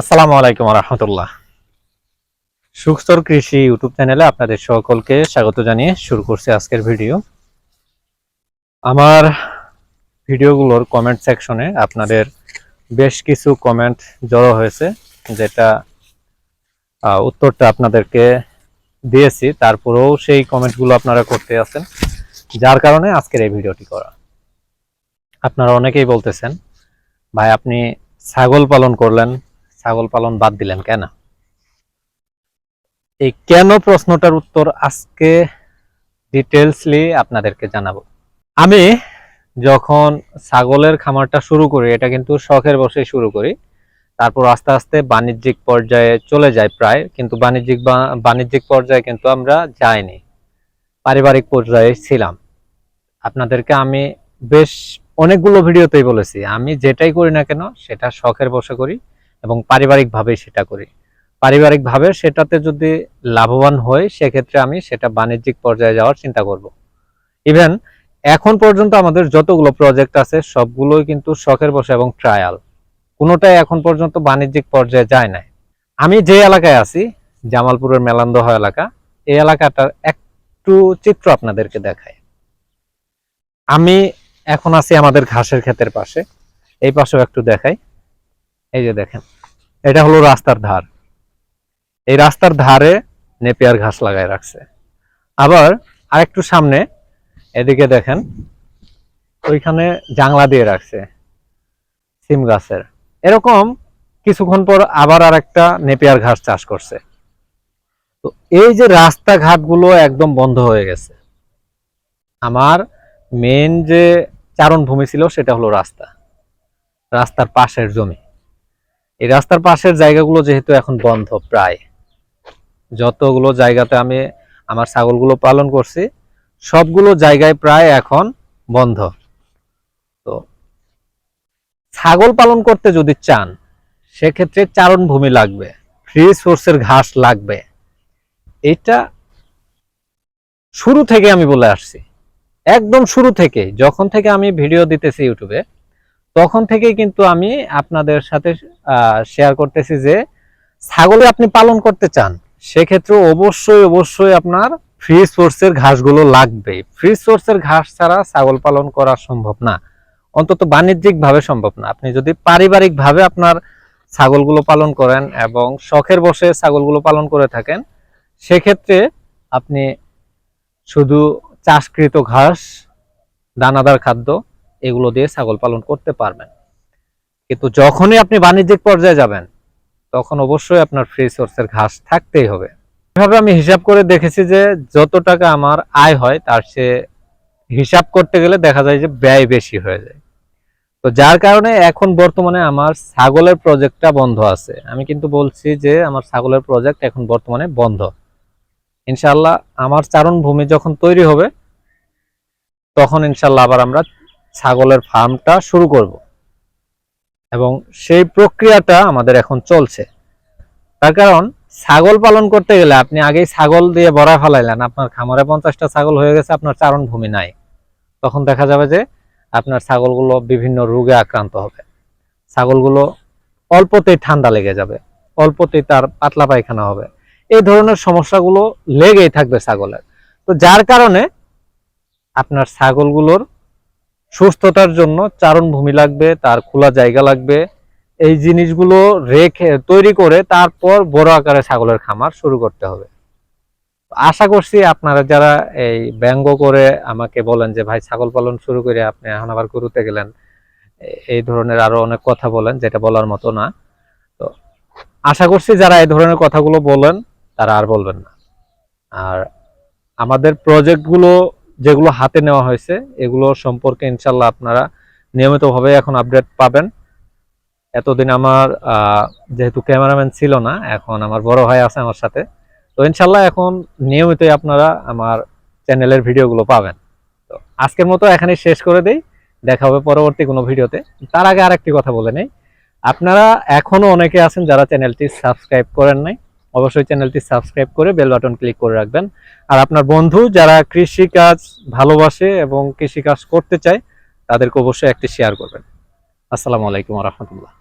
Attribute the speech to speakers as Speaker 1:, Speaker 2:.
Speaker 1: আসসালামু আলাইকুম রহমতুল্লাহ সুখস্তর কৃষি ইউটিউব চ্যানেলে আপনাদের সকলকে স্বাগত জানিয়ে শুরু করছি আজকের ভিডিও। আমার ভিডিওগুলোর কমেন্ট সেকশনে আপনাদের বেশ কিছু কমেন্ট জড়ো হয়েছে, যেটা উত্তরটা আপনাদেরকে দিয়েছি। তারপরেও সেই কমেন্টগুলো আপনারা করতে আছেন, যার কারণে আজকের এই ভিডিওটি করা। আপনারা অনেকেই বলতেছেন, ভাই, আপনি ছাগল পালন করলেন ছাগল পালন বাদ দিলেন, কেন? এই কেন প্রশ্নটার উত্তর আজকে ডিটেলসলি আপনাদেরকে জানাব। আমি যখন ছাগলের খামারটা শুরু করি, এটা কিন্তু শখের বসে শুরু করি, তারপর আস্তে আস্তে বাণিজ্যিক পর্যায়ে চলে যায় প্রায়, কিন্তু বাণিজ্যিক বাণিজ্যিক পর্যায়ে কিন্তু আমরা যাইনি, পারিবারিক পর্যায়ে ছিলাম। আপনাদেরকে আমি বেশ অনেকগুলো ভিডিওতেই বলেছি, আমি যেটাই করি না কেন, সেটা শখের বসে করি এবং পারিবারিকভাবেই সেটা করি। পারিবারিকভাবে সেটাতে যদি লাভবান হই, সেক্ষেত্রে আমি সেটা বাণিজ্যিক পর্যায়ে যাওয়ার চিন্তা করব। ইভেন এখন পর্যন্ত আমাদের যতগুলো প্রজেক্ট আছে, সবগুলোই কিন্তু শখের বসে এবং ট্রায়াল কোনোটাই এখন পর্যন্ত বাণিজ্যিক পর্যায়ে যায় নাই। আমি যে এলাকায় আছি, জামালপুরের মেলান্দহ এলাকা, এই এলাকাটার একটু চিত্র আপনাদেরকে দেখায় আমি এখন আছি আমাদের ঘাসের ক্ষেতের পাশে। এই পাশেও একটু দেখাই। এই যে দেখেন, এটা হলো রাস্তার ধার। এই রাস্তার ধারে নেপিয়ার ঘাস লাগায় রাখছে। আবার আরেকটু সামনে, এদিকে দেখেন, ওইখানে জাংলা দিয়ে রাখছে সিম গাছের। এরকম কিছুক্ষণ পর আবার আর একটা নেপিয়ার ঘাস চাষ করছে। তো এই যে রাস্তাঘাটগুলো একদম বন্ধ হয়ে গেছে। আমার মেন যে চারণ ভূমি ছিল সেটা হলো রাস্তা। রাস্তার পাশের জমি। এই রাস্তার পাশের জায়গাগুলো যেহেতু এখন বন্ধ প্রায়, যতগুলো জায়গাতে আমি আমার ছাগলগুলো পালন করছি, সবগুলো জায়গায় প্রায় এখন বন্ধ। তো ছাগল পালন করতে যদি চান, সেক্ষেত্রে চারণ ভূমি লাগবে ফ্রি সোর্সের ঘাস লাগবে। এটা শুরু থেকে আমি বলে আসছি। একদম শুরু থেকে, যখন থেকে আমি ভিডিও দিতেছি ইউটিউবে তখন থেকেই কিন্তু আমি আপনাদের সাথে শেয়ার করতেছি যে ছাগলে আপনি পালন করতে চান, সেক্ষেত্রে অবশ্যই অবশ্যই আপনার ফ্রি সোর্সের ঘাসগুলো লাগবে। ফ্রি সোর্সের ঘাস ছাড়া ছাগল পালন করা সম্ভব না। অন্তত বাণিজ্যিক ভাবে সম্ভব না। আপনি যদি পারিবারিক ভাবে আপনার ছাগলগুলো পালন করেন এবং শখের বসে ছাগলগুলো পালন করে থাকেন, সেক্ষেত্রে আপনি শুধু চাষকৃত ঘাস, দানাদার খাদ্য এগুলো দিয়ে ছাগল পালন করতে পারবেন। কিন্তু যখনই আপনি বাণিজ্যিক পর্যায়ে যাবেন, তখন অবশ্যই আপনার ফ্রি সোর্সের ঘাস থাকতেই হবে। এভাবে আমি হিসাব করে দেখেছি যে যত টাকা আমার আয় হয়, তার সে হিসাব করতে গেলে দেখা যায় যে ব্যয় বেশি হয়ে যায়। তো যার কারণে এখন বর্তমানে আমার ছাগলের প্রজেক্টটা বন্ধ আছে। আমি কিন্তু বলছি যে আমার ছাগলের প্রজেক্ট এখন বর্তমানে বন্ধ। ইনশাল্লাহ আমার চারণ ভূমি যখন তৈরি হবে, তখন ইনশাল্লাহ আবার আমরা ছাগলের ফার্মটা শুরু করব। এবং সেই প্রক্রিয়াটা আমাদের এখন চলছে। তার কারণ, ছাগল পালন করতে গেলে আপনি আগেই ছাগল দিয়ে ভরা ফেলাইলেন। আপনার খামারে পঞ্চাশটা ছাগল হয়ে গেছে, আপনার চারণ ভূমি নাই। তখন দেখা যাবে যে আপনার ছাগলগুলো বিভিন্ন রোগে আক্রান্ত হবে। ছাগলগুলো অল্পতেই ঠান্ডা লেগে যাবে, অল্পতেই তার পাতলা পায়খানা হবে। এই ধরনের সমস্যাগুলো লেগেই থাকবে ছাগলের। তো যার কারণে আপনার ছাগলগুলোর সুস্থতার জন্য চারণ ভূমি লাগবে, তার খোলা জায়গা লাগবে। এই জিনিসগুলো রেখে, তৈরি করে তারপর বড় আকারে ছাগলের খামার শুরু করতে হবে। আশা করছি আপনারা যারা এই ব্যঙ্গ করে আমাকে বলেন যে, ভাই, ছাগল পালন শুরু করে আপনি এখন আবার গরুতে গেলেন। এই ধরনের আরও অনেক কথা বলেন, যেটা বলার মতো না। তো আশা করছি যারা এই ধরনের কথাগুলো বলেন, তারা আর বলবেন না। আর আমাদের প্রজেক্টগুলো যেগুলো হাতে নেওয়া হয়েছে, এগুলো সম্পর্কে ইনশাল্লাহ আপনারা নিয়মিতভাবে এখন আপডেট পাবেন। এতদিন আমার যেহেতু ক্যামেরাম্যান ছিল না, এখন আমার বড় ভাই আছে আমার সাথে। তো ইনশাল্লাহ এখন নিয়মিতই আপনারা আমার চ্যানেলের ভিডিওগুলো পাবেন। তো আজকের মতো এখানে শেষ করে দেই। দেখা হবে পরবর্তী কোনো ভিডিওতে। তার আগে আরেকটি কথা বলে নেই। আপনারা এখনও অনেকে আছেন যারা চ্যানেলটি সাবস্ক্রাইব করেন নাই। অবশ্যই চ্যানেলটি সাবস্ক্রাইব করে বেল বাটন ক্লিক করে রাখবেন। আর আপনার বন্ধু যারা কৃষি কাজ ভালোবাসে এবং কৃষি কাজ করতে চায়, তাদেরকে অবশ্যই একটি শেয়ার করবেন। আসসালামু আলাইকুম রহমতুল্লাহ।